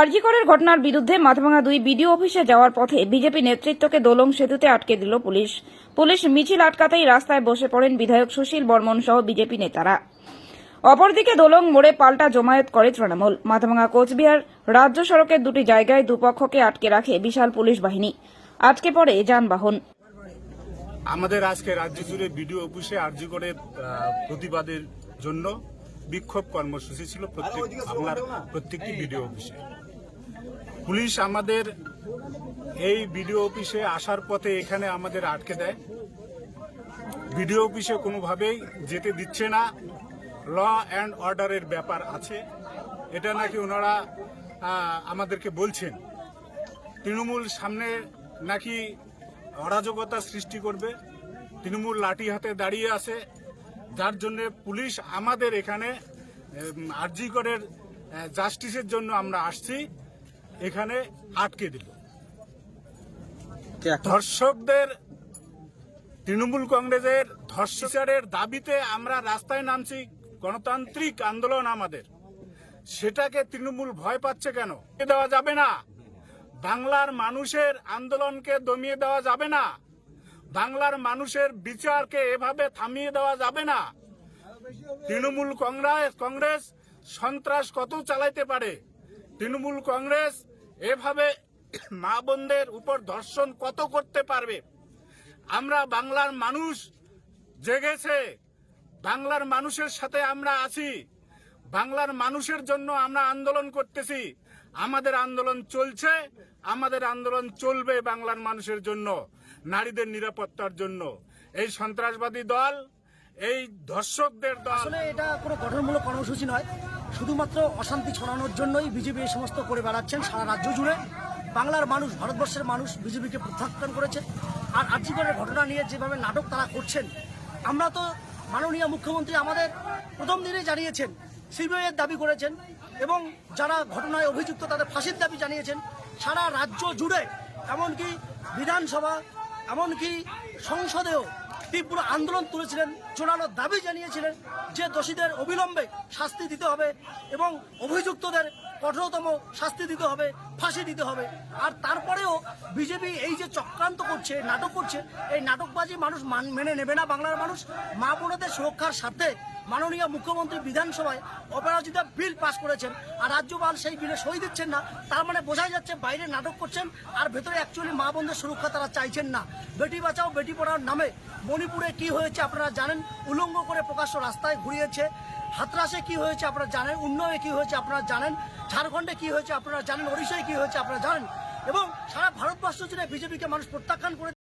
আরজিকরের ঘটনার বিরুদ্ধে মাথাভাঙা দুই বিডিও অফিসে যাওয়ার পথে বিজেপি নেতৃত্বকে দোলং সেতুতে আটকে দিল পুলিশ। পুলিশ মিছিল আটকাতেই রাস্তায় বসে পড়েন বিধায়ক সুশীল বর্মন সহ বিজেপি নেতারা। অপরদিকে দোলং মোড়ে পাল্টা জমায়েত করে তৃণমূল। মাথাভাঙা কোচবিহার রাজ্য সড়কের দুটি জায়গায় দুপক্ষকে আটকে রাখে বিশাল পুলিশ বাহিনী। আটকে পড়ে যানবাহন। আমাদের আজকে রাজ্য জুড়ে বিডিও অফিসে আর্জি প্রতিবাদের জন্য বিক্ষোভ কর্মসূচি ছিল প্রত্যেক বাংলার প্রত্যেকটি বিডিও অফিসে। পুলিশ আমাদের এই বিডিও অফিসে আসার পথে এখানে আমাদের আটকে দেয়। বিডিও অফিসে কোনোভাবেই যেতে দিচ্ছে না। ল অ্যান্ড অর্ডারের ব্যাপার আছে। এটা নাকি ওনারা আমাদেরকে বলছেন। তৃণমূল সামনে নাকি অরাজকতা সৃষ্টি করবে। তৃণমূল লাঠি হাতে দাঁড়িয়ে আছে। যার জন্য পুলিশ আমাদের এখানে আরজিকরের জাস্টিসের জন্য আমরা আসছি। এখানে আটকে দিল। ধর্ষকদের তৃণমূল কংগ্রেসের ধর্ষকের দাবিতে আমরা রাস্তায় নামছি গণতান্ত্রিক আন্দোলন আমাদের। সেটাকে তৃণমূল ভয় পাচ্ছে কেন? দেওয়া যাবে না। বাংলার মানুষের আন্দোলনকে দমিয়ে দেওয়া যাবে না। বাংলার মানুষের বিচারকে এভাবে থামিয়ে দেওয়া যাবে না। তৃণমূল কংগ্রেস কংগ্রেস সন্ত্রাস কত চালাইতে পারে? তৃণমূল কংগ্রেস এভাবে মা বোনদের উপর ধর্ষণ কত করতে পারবে? আমরা বাংলার মানুষ জেগেছে, বাংলার মানুষের সাথে আমরা আছি, বাংলার মানুষের জন্য আমরা আন্দোলন করতেছি। আমাদের আন্দোলন চলছে, আমাদের আন্দোলন চলবে বাংলার মানুষের জন্য, নারীদের নিরাপত্তার জন্য। এই সন্ত্রাসবাদী দল এই ধর্ষকদের আসলে এটা কোনো গঠনমূলক কর্মসূচি নয়। শুধুমাত্র অশান্তি ছড়ানোর জন্যই বিজেপি এই সমস্ত করে বেড়াচ্ছেন সারা রাজ্য জুড়ে। বাংলার মানুষ, ভারতবর্ষের মানুষ বিজেপিকে প্রত্যাখ্যান করেছে। আর আর্যিকরের ঘটনা নিয়ে যেভাবে নাটক তারা করছেন, আমরা তো মাননীয় মুখ্যমন্ত্রী আমাদের প্রথম দিনেই জানিয়েছেন সিবিআইয়ের দাবি করেছেন এবং যারা ঘটনায় অভিযুক্ত তাদের ফাঁসির দাবি জানিয়েছেন, সারা রাজ্য জুড়ে, এমনকি বিধানসভা, এমনকি সংসদেও তীব্র আন্দোলন তুলেছিলেন। জোরালো দাবি জানিয়েছিলেন যে দোষীদের অবিলম্বে শাস্তি দিতে হবে এবং অভিযুক্তদের কঠোরতম শাস্তি দিতে হবে, ফাঁসি দিতে হবে। আর তারপরেও বিজেপি এই যে চক্রান্ত করছে, নাটক করছে, এই নাটকবাজি মানুষ মান- নেবে না বাংলার মানুষ। মা বোনদের সুরক্ষার স্বার্থে মাননীয় মুখ্যমন্ত্রী বিধানসভায় অপরাজিতা বিল পাশ করেছেন। আর রাজ্যপাল সেই বিলে সই দিচ্ছেন না, তার মানে বোঝাই যাচ্ছে বাইরে নাটক করছেন আর ভেতরে অ্যাকচুয়ালি মা বোনদের সুরক্ষা তারা চাইছেন না। বেটি বাঁচাও, বেটি পড়ার নামে মণিপুরে কি হয়েছে আপনারা জানেন? উলঙ্গ করে প্রকাশ্য রাস্তায় ঘুরিয়েছে। হাতরাসে কি হয়েছে আপনারা জানেন, উন্নয়নে কি হয়েছে আপনারা জানেন, ঝাড়খণ্ডে কি হয়েছে আপনারা জানেন, ওড়িশায় কি হয়েছে আপনারা জানেন, এবং সারা ভারতবর্ষ জুড়ে বিজেপিকে মানুষ প্রত্যাখ্যান করে